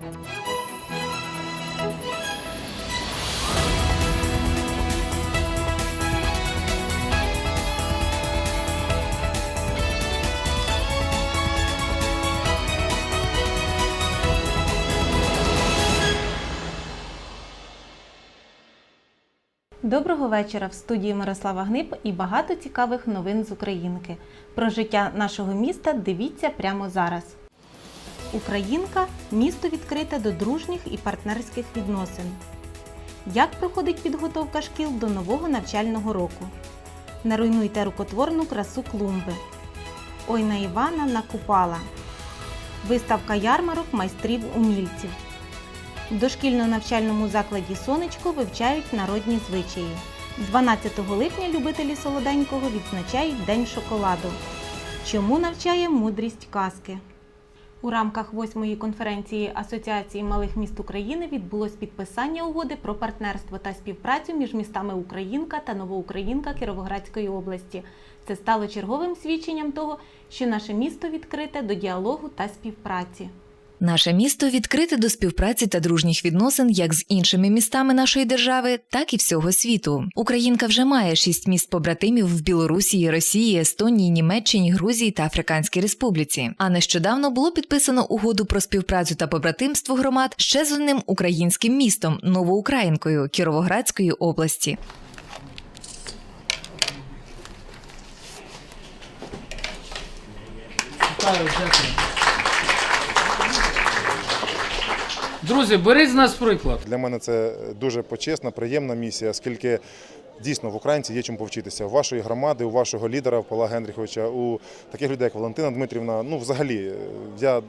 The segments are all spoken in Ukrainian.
Доброго вечора в студії Мирослава Гнип і багато цікавих новин з Українки. Про життя нашого міста дивіться прямо зараз. Українка місто відкрите до дружніх і партнерських відносин. Як проходить підготовка шкіл до нового навчального року? Не руйнуйте рукотворну красу клумби. Ой на Івана накупала. Виставка ярмарок майстрів умільців. В дошкільно-навчальному закладі Сонечко вивчають народні звичаї. 12 липня любителі солоденького відзначають День шоколаду. Чому навчає мудрість казки? У рамках восьмої конференції Асоціації малих міст України відбулось підписання угоди про партнерство та співпрацю між містами Українка та Новоукраїнка Кіровоградської області. Це стало черговим свідченням того, що наше місто відкрите до діалогу та співпраці. Наше місто відкрите до співпраці та дружніх відносин як з іншими містами нашої держави, так і всього світу. Українка вже має шість міст побратимів в Білорусі, Росії, Естонії, Німеччині, Грузії та Африканській Республіці. А нещодавно було підписано угоду про співпрацю та побратимство громад ще з одним українським містом Новоукраїнкою Кіровоградської області. Дякую. Друзі, беріть з нас приклад. Для мене це дуже почесна, приємна місія, оскільки дійсно в українці є чим повчитися. У вашої громади, у вашого лідера Павла Генріховича, у таких людей, як Валентина Дмитрівна. Ну, взагалі, е, я,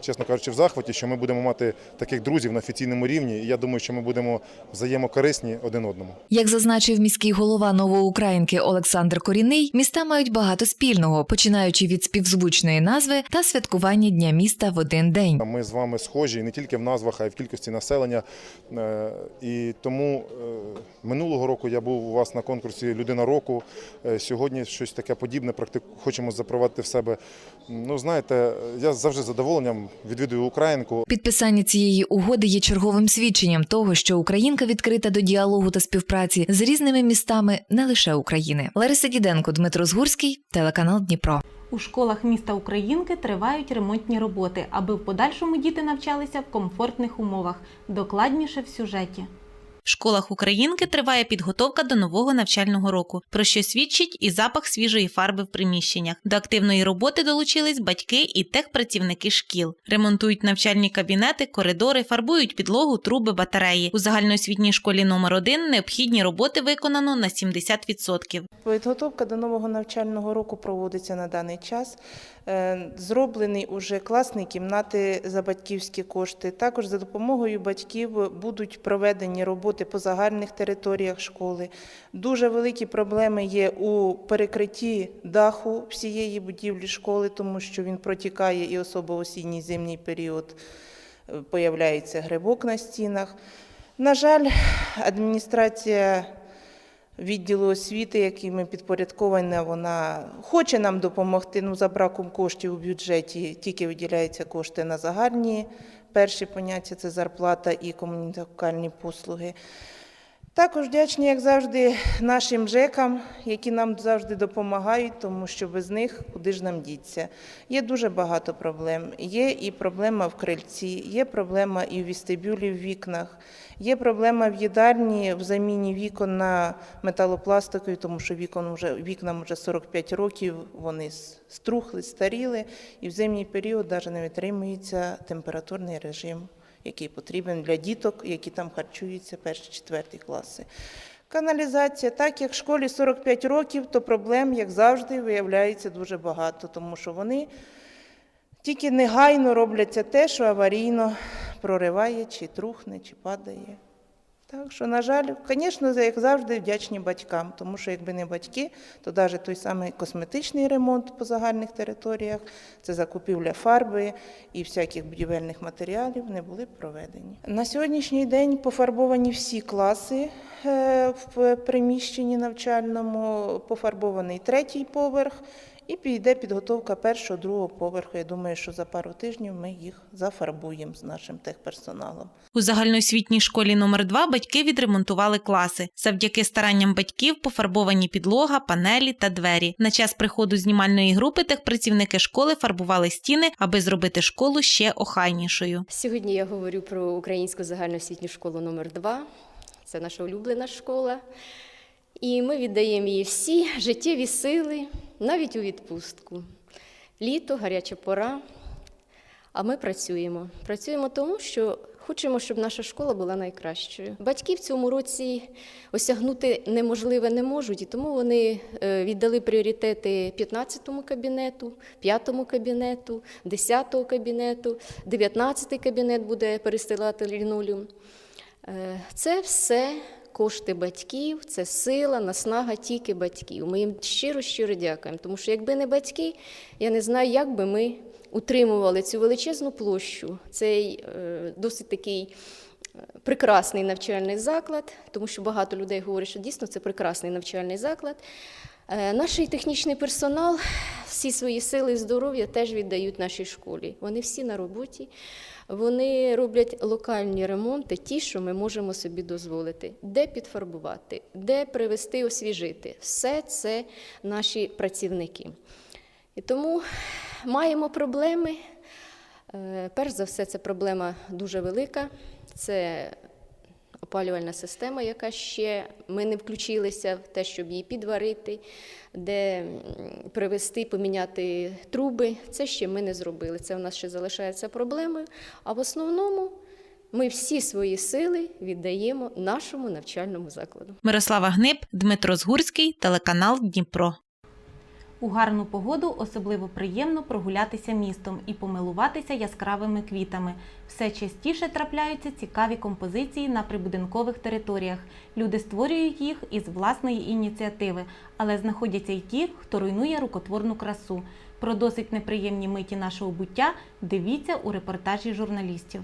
чесно кажучи, в захваті, що ми будемо мати таких друзів на офіційному рівні. І я думаю, що ми будемо взаємокорисні один одному. Як зазначив міський голова Новоукраїнки Олександр Корінний, міста мають багато спільного, починаючи від співзвучної назви та святкування Дня міста в один день. Ми з вами схожі не тільки в назвах, а й в кількості населення. Е, І тому е, минулого року я був вас на конкурсі Людина року. Е, Сьогодні щось таке подібне практик... хочемо запровадити в себе. Ну, знаєте, я завжди з задоволенням відвідую Українку. Підписання цієї угоди є черговим свідченням того, що Українка відкрита до діалогу та співпраці з різними містами не лише України. Лариса Діденко, Дмитро Згурський, телеканал Дніпро. У школах міста Українки тривають ремонтні роботи, аби в подальшому діти навчалися в комфортних умовах. Докладніше в сюжеті. В школах Українки триває підготовка до нового навчального року, про що свідчить і запах свіжої фарби в приміщеннях. До активної роботи долучились батьки і техпрацівники шкіл. Ремонтують навчальні кабінети, коридори, фарбують підлогу, труби, батареї. У загальноосвітній школі номер 1 необхідні роботи виконано на 70%. Підготовка до нового навчального року проводиться на даний час. Е, Зроблені уже класні кімнати за батьківські кошти. Також за допомогою батьків будуть проведені роботи по загальних територіях школи. Дуже великі проблеми є у перекритті даху всієї будівлі школи, тому що він протікає і особо осінній зимній період е, появляється грибок на стінах. На жаль, адміністрація відділу освіти, яким ми підпорядковані, вона хоче нам допомогти. Ну, за браком коштів у бюджеті тільки виділяються кошти на загальні перші поняття це зарплата і комунікальні послуги. Також вдячні, як завжди, нашим ЖЕКам, які нам завжди допомагають, тому що без них куди ж нам діться. Є дуже багато проблем. Є і проблема в крильці, є проблема і в вестибюлі в вікнах, є проблема в їдальні в заміні вікон на металопластикові, тому що вікон вже, вікнам вже 45 років, вони струхли, старіли, і в зимній період навіть не витримується температурний режим який потрібен для діток, які там харчуються перші четверті класи. Каналізація, так як в школі 45 років, то проблем, як завжди, виявляється дуже багато, тому що вони тільки негайно робляться те, що аварійно прориває, чи трухне, чи падає. Так що, на жаль, звісно, як завжди, вдячні батькам, тому що якби не батьки, то навіть той самий косметичний ремонт по загальних територіях, це закупівля фарби і всяких будівельних матеріалів не були проведені. На сьогоднішній день пофарбовані всі класи е, в приміщенні навчальному, пофарбований третій поверх і піде підготовка першого, другого поверху. Я думаю, що за пару тижнів ми їх зафарбуємо з нашим техперсоналом. У загальноосвітній школі номер 2 батьки відремонтували класи. Завдяки старанням батьків пофарбовані підлога, панелі та двері. На час приходу знімальної групи техпрацівники школи фарбували стіни, аби зробити школу ще охайнішою. Сьогодні я говорю про українську загальноосвітню школу номер 2 Це наша улюблена школа. І ми віддаємо їй всі життєві сили, навіть у відпустку. Літо, гаряча пора. А ми працюємо. Працюємо тому, що хочемо, щоб наша школа була найкращою. Батьки в цьому році осягнути неможливе не можуть, і тому вони е, віддали пріоритети 15-му кабінету, 5-му кабінету, 10-го кабінету, 19-й кабінет буде перестилати лінолеум. Е, Це все кошти батьків, це сила, наснага тільки батьків. Ми їм щиро-щиро дякуємо, тому що якби не батьки, я не знаю, як би ми утримували цю величезну площу, цей е, досить такий е, прекрасний навчальний заклад, тому що багато людей говорять, що дійсно це прекрасний навчальний заклад. Е, Наш технічний персонал всі свої сили і здоров'я теж віддають нашій школі. Вони всі на роботі. Вони роблять локальні ремонти, ті, що ми можемо собі дозволити, де підфарбувати, де привести, освіжити. Все це наші працівники. І тому маємо проблеми. Е, Перш за все, це проблема дуже велика. Це опалювальна система, яка ще ми не включилися в те, щоб її підварити, де м, привести, поміняти труби. Це ще ми не зробили. Це в нас ще залишається проблемою. А в основному ми всі свої сили віддаємо нашому навчальному закладу. Мирослава Гниб, Дмитро Згурський, телеканал Дніпро. У гарну погоду особливо приємно прогулятися містом і помилуватися яскравими квітами. Все частіше трапляються цікаві композиції на прибудинкових територіях. Люди створюють їх із власної ініціативи, але знаходяться й ті, хто руйнує рукотворну красу. Про досить неприємні миті нашого буття дивіться у репортажі журналістів.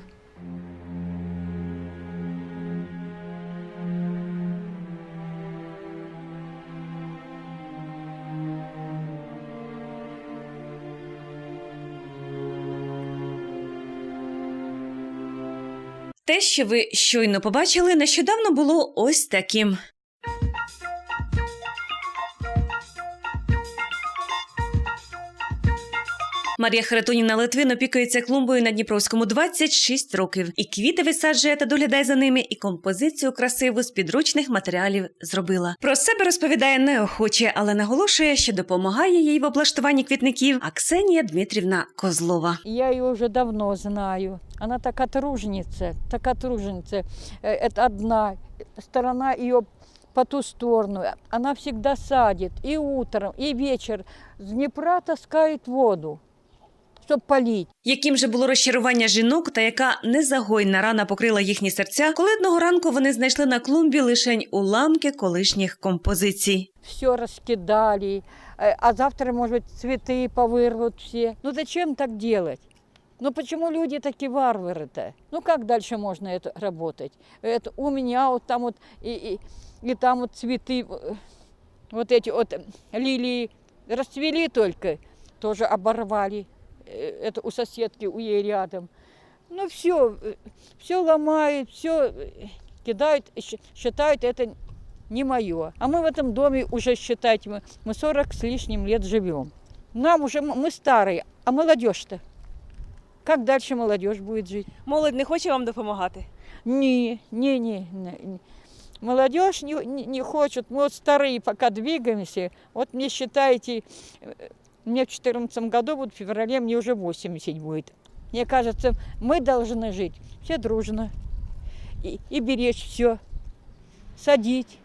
Те, що ви щойно побачили, нещодавно було ось таким. Марія Харитоніна Литвин опікується клумбою на Дніпровському 26 років. І квіти висаджує та доглядає за ними, і композицію красиву з підручних матеріалів зробила. Про себе розповідає неохоче, але наголошує, що допомагає їй в облаштуванні квітників Аксенія Дмитрівна Козлова. Я ее уже давно знаю. Она такая труженица, такая труженица. Э, Это одна сторона ее по ту сторону. Она всегда садит и утром, и вечер. С Днепра таскает воду, чтобы полить. Яким же було розчарування жінок, та яка незагойна рана покрила їхні серця, коли одного ранку вони знайшли на клумбі лишень уламки колишніх композицій. Все раскидали. Э, А завтра, может быть, цветы повырвут все. Ну зачем так делать? Ну почему люди такие варвары-то? Ну как дальше можно это работать? Это у меня вот там вот и, и, и там вот цветы, э, вот эти вот лилии расцвели только, тоже оборвали. Э, Это у соседки, у ей рядом. Ну все, все ломают, все кидают, и щ- считают это не мое. А мы в этом доме уже, считайте, мы, мы 40 с лишним лет живем. Нам уже, мы старые, а молодежь-то? Как дальше молодежь будет жить? Молодь не хоче вам допомагати? Не, не, не. не, не. Молодежь не, не, хочет. Мы вот старые пока двигаемся. Вот мне считаете, э, мне в 2014 году, вот в феврале мне уже 80 будет. Мне кажется, мы должны жить все дружно и, и беречь все, садить,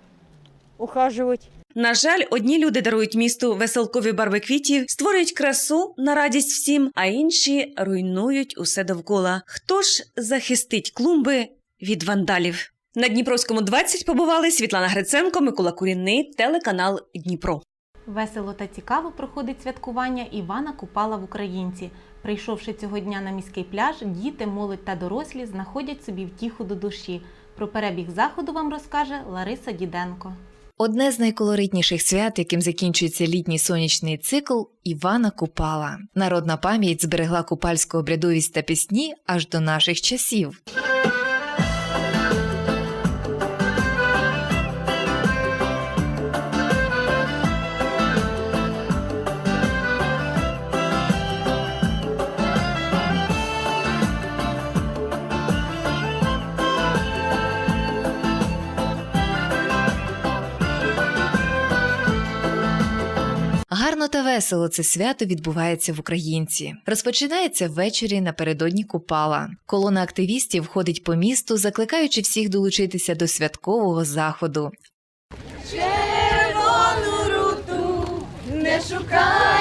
ухаживать. На жаль, одні люди дарують місту веселкові барви квітів, створюють красу на радість всім, а інші руйнують усе довкола. Хто ж захистить клумби від вандалів? На Дніпровському 20 побували Світлана Гриценко, Микола Курінний, телеканал Дніпро. Весело та цікаво проходить святкування Івана Купала в Українці. Прийшовши цього дня на міський пляж, діти, молодь та дорослі знаходять собі втіху до душі. Про перебіг заходу вам розкаже Лариса Діденко. Одне з найколоритніших свят, яким закінчується літній сонячний цикл Івана Купала. Народна пам'ять зберегла купальську обрядовість та пісні аж до наших часів. Гарно та весело це свято відбувається в Українці. Розпочинається ввечері напередодні Купала. Колона активістів ходить по місту, закликаючи всіх долучитися до святкового заходу. Червону руту не шукай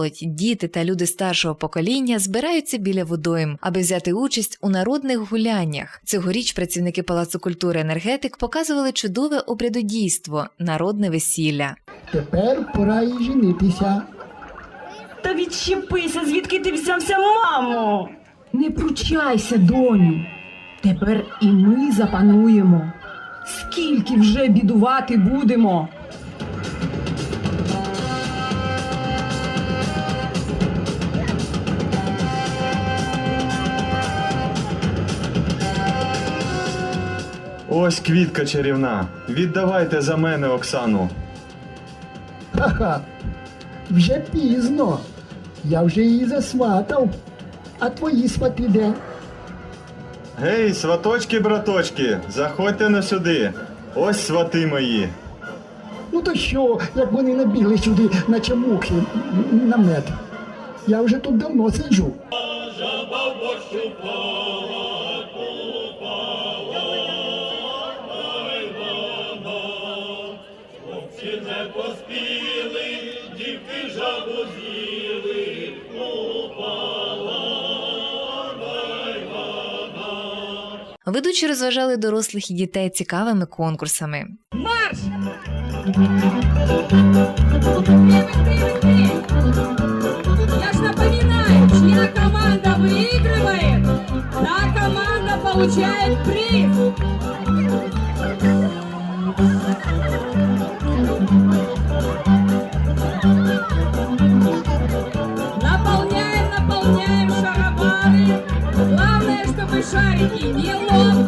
Молодь, діти та люди старшого покоління збираються біля водойм, аби взяти участь у народних гуляннях. Цьогоріч працівники Палацу культури енергетик показували чудове обрядодійство народне весілля. Тепер пора і женитися. Та відщепися, звідки ти взявся, мамо? Не пручайся, доню. Тепер і ми запануємо. Скільки вже бідувати будемо? Ось квітка чарівна. Віддавайте за мене Оксану. Ха-ха. Вже пізно. Я вже її засватав. А твої свати де? Гей, сваточки, браточки, заходьте на сюди. Ось свати мої. Ну то що, як вони набігли сюди, наче мухи м, на мед. Я вже тут давно сиджу. Ведучі розважали дорослих і дітей цікавими конкурсами. Марш! Я ж напоминаю, чья команда выигрывает, та команда получает приз. 你有我。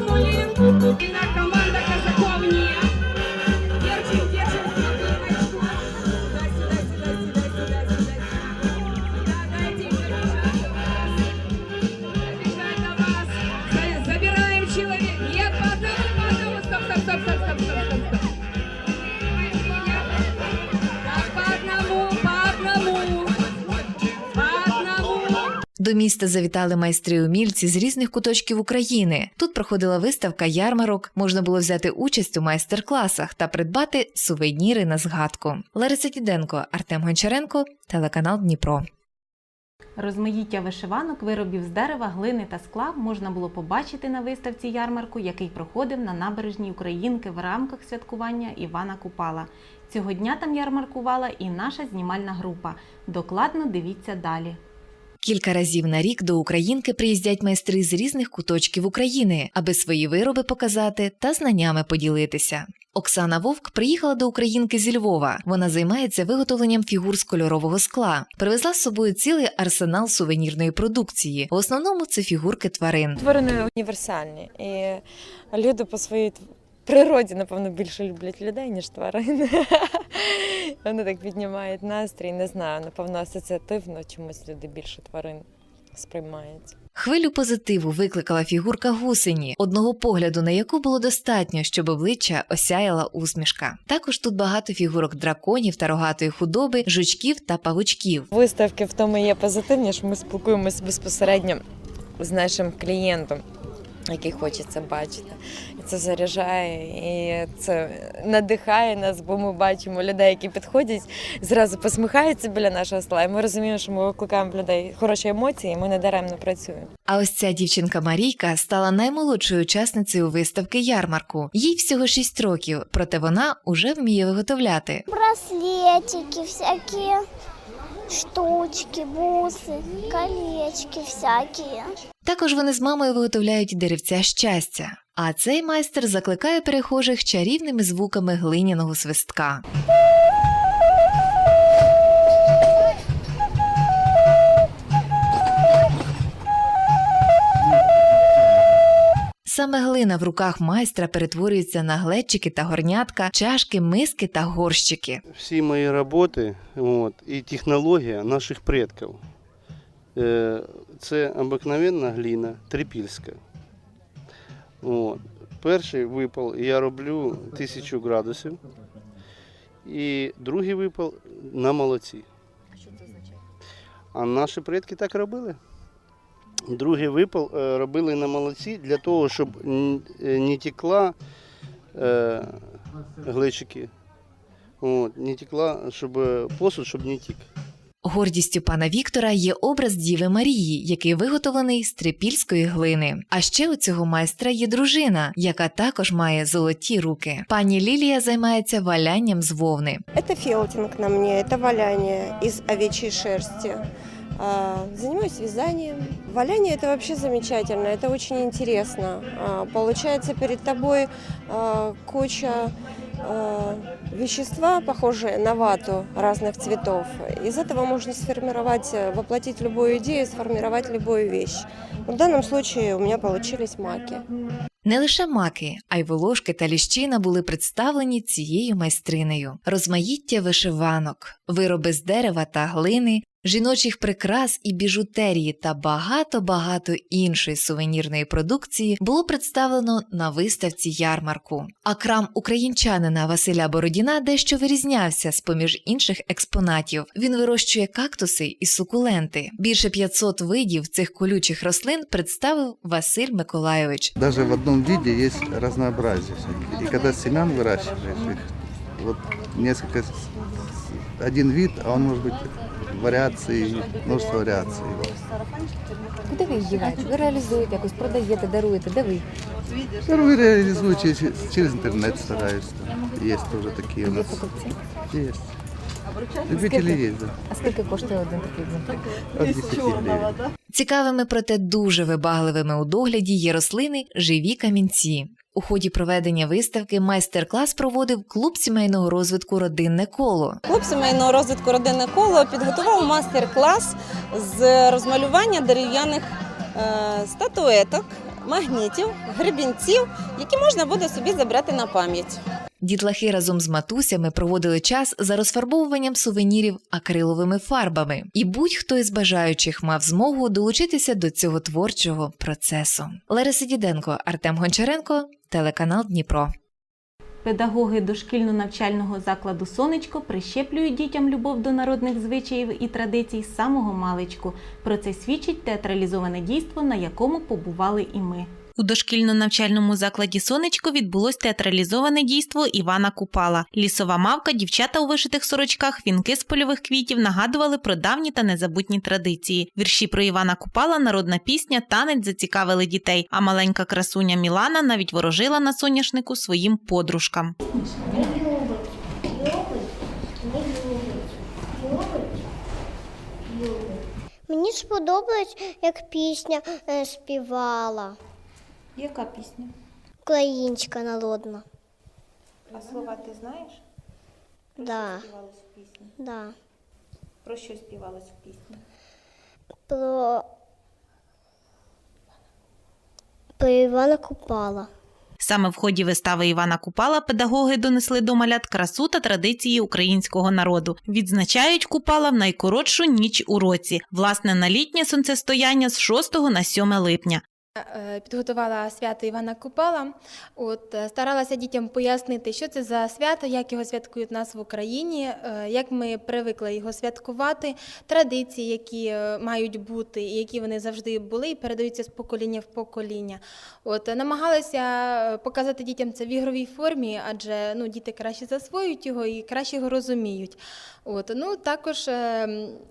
До міста завітали майстри-умільці з різних куточків України. Тут проходила виставка ярмарок, можна було взяти участь у майстер-класах та придбати сувеніри на згадку. Лариса Діденко, Артем Гончаренко, телеканал Дніпро. Розмаїття вишиванок, виробів з дерева, глини та скла можна було побачити на виставці ярмарку, який проходив на набережній Українки в рамках святкування Івана Купала. Цього дня там ярмаркувала і наша знімальна група. Докладно дивіться далі. Кілька разів на рік до Українки приїздять майстри з різних куточків України, аби свої вироби показати та знаннями поділитися. Оксана Вовк приїхала до Українки зі Львова. Вона займається виготовленням фігур з кольорового скла. Привезла з собою цілий арсенал сувенірної продукції. В основному це фігурки тварин. Тварини універсальні, і люди по своїй природі, напевно, більше люблять людей, ніж тварин. Вони так піднімають настрій. Не знаю, напевно, асоціативно чомусь люди більше тварин сприймають. Хвилю позитиву викликала фігурка гусені, одного погляду на яку було достатньо, щоб обличчя осяяла усмішка. Також тут багато фігурок драконів та рогатої худоби, жучків та павучків. Виставки в тому є позитивні, що ми спілкуємося безпосередньо з нашим клієнтом. який хочеться бачити. Це заряджає, і це надихає нас, бо ми бачимо людей, які підходять, зразу посміхаються біля нашого стола. І ми розуміємо, що ми викликаємо в людей хороші емоції, і ми не даремно працюємо. А ось ця дівчинка Марійка стала наймолодшою учасницею виставки ярмарку. Їй всього 6 років, проте вона уже вміє виготовляти. Браслетики всякие, штучки, бусы, колечки всякие. Також вони з мамою виготовляють деревця щастя. А цей майстер закликає перехожих чарівними звуками глиняного свистка. Саме глина в руках майстра перетворюється на глечики та горнятка, чашки, миски та горщики. всі мої роботи от, і технологія наших предків. Е, Це обикновенна гліна трипільська. От. Перший випал я роблю 1000 градусів, і другий випал на молоці. А наші предки так робили. Другий випал е, робили на молоці для того, щоб е, не текла е, глечики От, не текла, щоб посуд, щоб не тік. Гордістю пана Віктора є образ Діви Марії, який виготовлений з трипільської глини. А ще у цього майстра є дружина, яка також має золоті руки. Пані Лілія займається валянням з вовни. Это фелтинг на мне, это валяние из овечьей шерсти. А, Занимаюсь вязанием. Валяние это вообще замечательно, это очень интересно. А, Получается перед тобой а, куча а, вещества, похожие на вату разных цветов. Из этого можно сформировать, э, воплотить любую идею, сформировать любую вещь. В данном случае у меня получились маки. Не лише маки, а й волошки та ліщина були представлені цією майстринею. Розмаїття вишиванок, вироби з дерева та глини, жіночих прикрас і біжутерії та багато-багато іншої сувенірної продукції було представлено на виставці ярмарку. А крам українчанина Василя Бородіна дещо вирізнявся з поміж інших експонатів. Він вирощує кактуси і сукуленти. Більше 500 видів цих колючих рослин представив Василь Миколайович. Даже в одном виде есть разнообразие. И когда семян несколько, с- с- один вид, а он может быть вариаций, множество вариаций. Куди ви їх діваєте? Ви реалізуєте, якось продаєте, даруєте, де ви? Первый реализую через, через интернет стараюсь. там. Есть тоже такие у нас. Есть. Любители есть, да. А скільки коштує один такий екземпляр? От 10 гривен. Цікавими, проте дуже вибагливими у догляді є рослини живі камінці. У ході проведення виставки майстер-клас проводив клуб сімейного розвитку Родинне коло. Клуб сімейного розвитку родинне коло підготував майстер-клас з розмалювання дерев'яних е, статуеток, магнітів, гребінців, які можна буде собі забрати на пам'ять. Дітлахи разом з матусями проводили час за розфарбовуванням сувенірів акриловими фарбами, і будь-хто із бажаючих мав змогу долучитися до цього творчого процесу. Лариса Діденко, Артем Гончаренко, телеканал Дніпро. Педагоги дошкільно-навчального закладу Сонечко прищеплюють дітям любов до народних звичаїв і традицій з самого маличку. Про це свідчить театралізоване дійство, на якому побували і ми. У дошкільно-навчальному закладі Сонечко відбулось театралізоване дійство Івана Купала. Лісова мавка, дівчата у вишитих сорочках, вінки з польових квітів нагадували про давні та незабутні традиції. Вірші про Івана Купала, народна пісня, танець зацікавили дітей. А маленька красуня Мілана навіть ворожила на соняшнику своїм подружкам. Мені сподобалось, як пісня е, співала. Яка пісня? Українська народна. А слова ти знаєш? Да, Співалась в пісні. да. Про що співалась в пісні? Про, про Івана Купала. Саме в ході вистави Івана Купала педагоги донесли до малят красу та традиції українського народу. Відзначають Купала в найкоротшу ніч у році, власне, на літнє сонцестояння з 6 на 7 липня. Е, Підготувала свято Івана Купала. От е, старалася дітям пояснити, що це за свято, як його святкують нас в Україні, е, як ми привикли його святкувати, традиції, які мають бути, і які вони завжди були, і передаються з покоління в покоління. От намагалася показати дітям це в ігровій формі, адже ну діти краще засвоюють його і краще його розуміють. От ну також е,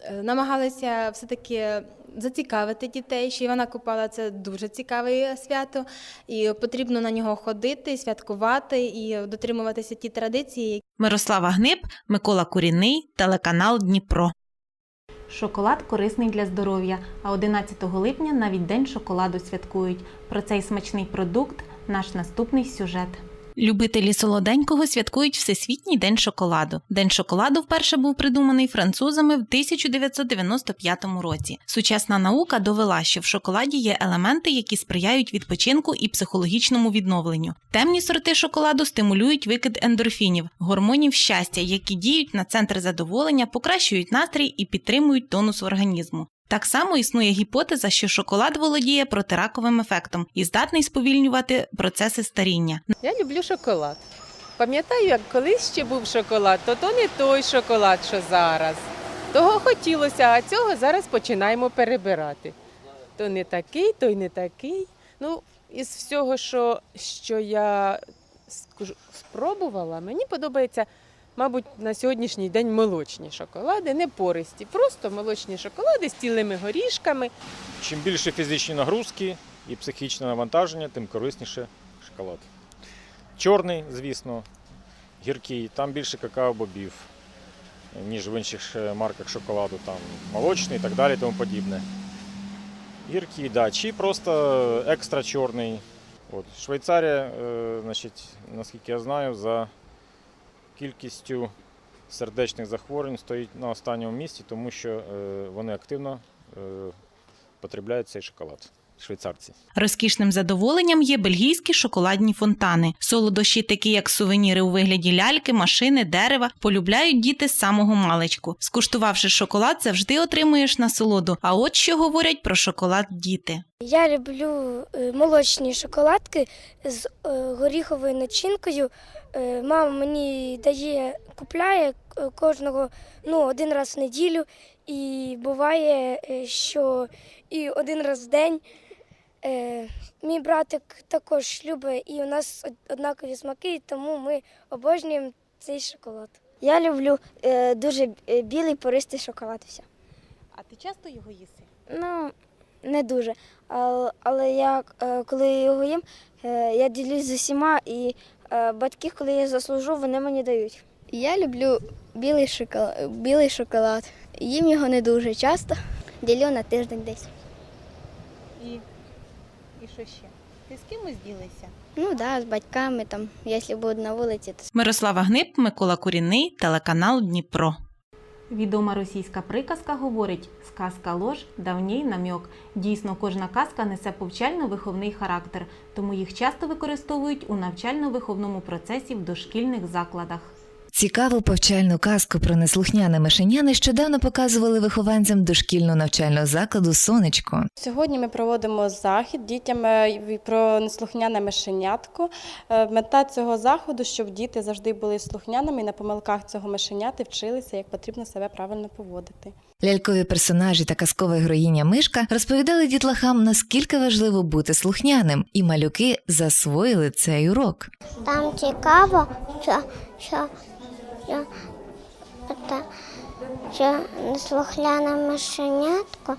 е, все таки зацікавити дітей, що Івана Купала це дуже цікаве свято, і потрібно на нього ходити, святкувати і дотримуватися ті традиції, Мирослава Гнип, Микола Куріний, телеканал Дніпро. Шоколад корисний для здоров'я, а 11 липня навіть День шоколаду святкують. Про цей смачний продукт наш наступний сюжет. Любителі солоденького святкують Всесвітній день шоколаду. День шоколаду вперше був придуманий французами в 1995 році. Сучасна наука довела, що в шоколаді є елементи, які сприяють відпочинку і психологічному відновленню. Темні сорти шоколаду стимулюють викид ендорфінів, гормонів щастя, які діють на центр задоволення, покращують настрій і підтримують тонус організму. Так само існує гіпотеза, що шоколад володіє протираковим ефектом і здатний сповільнювати процеси старіння. Я люблю шоколад. Пам'ятаю, як колись ще був шоколад, то то не той шоколад, що зараз. Того хотілося, а цього зараз починаємо перебирати. То не такий, то й не такий. Ну, із всього, що, що я спробувала, мені подобається, мабуть, на сьогоднішній день молочні шоколади, не пористі, просто молочні шоколади з цілими горішками. Чим більше фізичні нагрузки і психічне навантаження, тим корисніше шоколад. Чорний, звісно, гіркий, там більше какао-бобів, ніж в інших марках шоколаду, там молочний і так далі, тому подібне. Гіркий, да, чи просто екстра чорний. От. Швейцарія, е, значить, наскільки я знаю, за кількістю сердечних захворювань стоїть на останньому місці, тому що е, вони активно е, потребляють цей шоколад. Швейцарці. Розкішним задоволенням є бельгійські шоколадні фонтани. Солодощі, такі як сувеніри у вигляді ляльки, машини, дерева, полюбляють діти з самого маличку. Скуштувавши шоколад, завжди отримуєш насолоду. А от що говорять про шоколад діти. Я люблю е, молочні шоколадки з е, горіховою начинкою. Е, Мама мені дає, купляє кожного ну, один раз в неділю, і буває, що і один раз в день. Е, Мій братик також любить, і у нас однакові смаки, тому ми обожнюємо цей шоколад. Я люблю е, дуже білий пористий шоколад. Все. А ти часто його їси? Ну, не дуже. Але, але я е, коли його їм, е, я ділюсь з усіма, і е, батьки, коли я заслужу, вони мені дають. Я люблю білий шоколад, білий шоколад. Їм його не дуже часто. Ділю на тиждень десь. Що ще? Ти з кимось ділишся? Ну так, да, з батьками там, якщо будуть на вулиці, то Мирослава Гнип, Микола Куріний, телеканал Дніпро. Відома російська приказка говорить сказка лож, давній намьок. Дійсно, кожна казка несе повчально-виховний характер, тому їх часто використовують у навчально-виховному процесі в дошкільних закладах. Цікаву повчальну казку про неслухняне мишеня нещодавно показували вихованцям дошкільного навчального закладу Сонечко. Сьогодні ми проводимо захід дітям е, про неслухняне мишенятко. Е, Мета цього заходу, щоб діти завжди були слухняними і на помилках цього мишеняти вчилися, як потрібно себе правильно поводити. Лялькові персонажі та казкова героїня Мишка розповідали дітлахам, наскільки важливо бути слухняним, і малюки засвоїли цей урок. Там цікаво, що, що, що, та, що неслухляне мишенятко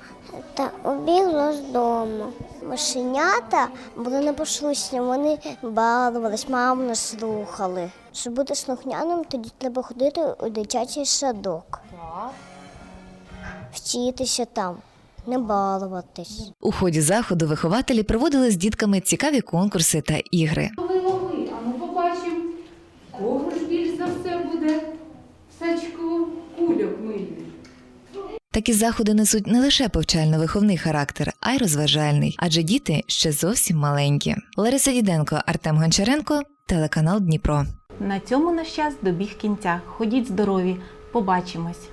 та убігло з дому. Мишенята були непослушні, вони балувались, маму не слухали. Щоб бути слухняним, тоді треба ходити у дитячий садок. Вчитися там, не балуватись. У ході заходу вихователі проводили з дітками цікаві конкурси та ігри. Лови, лови, а ну побачимо, кого ж більш за все буде в сачку кульок мильний. Такі заходи несуть не лише повчально-виховний характер, а й розважальний, адже діти ще зовсім маленькі. Лариса Діденко, Артем Гончаренко, телеканал Дніпро. На цьому наш час добіг кінця. Ходіть здорові, побачимось.